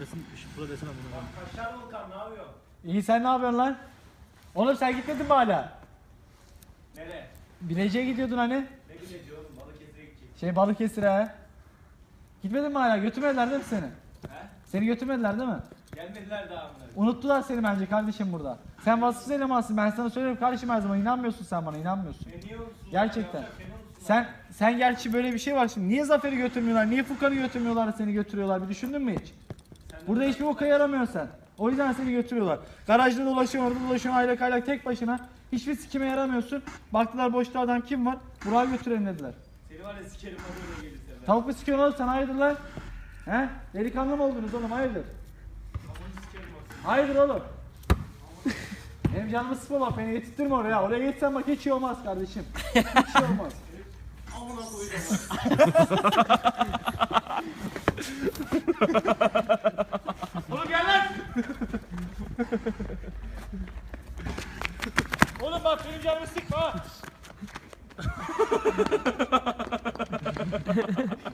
Desin, şu- burada desene bunu. Kaşar Volkan ne yapıyor? İyi sen ne yapıyorsun lan? Oğlum sen gitmedin mi hala? Nere? Bilecik'e gidiyordun hani. Ne bileci oğlum Balıkesir'e gidecek. Şey Balıkesir'e ha. Gitmedin mi hala? Götürmediler değil mi seni? He? Seni götürmediler değil mi? Gelmediler daha bunlar. Unuttular seni bence kardeşim burada. Sen vasıfsız elemansın. Ben sana söylüyorum kardeşim her zaman. inanmıyorsun sen bana inanmıyorsun. Beni niye unutsunlar? Gerçekten. Unutsunlar. Sen sen gerçi böyle bir şey var şimdi. Niye Zafer'i götürmüyorlar? Niye Furkan'ı götürmüyorlar da seni götürüyorlar? Bir düşündün mü hiç? Burada hiçbir boka yaramıyorsun sen. O yüzden seni götürüyorlar. Garajda dolaşıyorsun, orada dolaşıyorsun aylak aylak tek başına. Hiçbir sikime yaramıyorsun. Baktılar boşta adam kim var? Burak'ı götürelim dediler. Seni var ya sikerim hadi öyle gelirse. Tavuk mu sikiyorsun oğlum sen hayırdır lan? He? Delikanlı mı oldunuz oğlum hayırdır? Kafanı sikerim bak. Hayırdır oğlum? Benim canımı sıkma bak beni getirttirme oraya. Oraya geçsen bak hiç iyi olmaz kardeşim. Hiç iyi olmaz. Amına koyacağım. Oğlum bak benim canımı sıkma.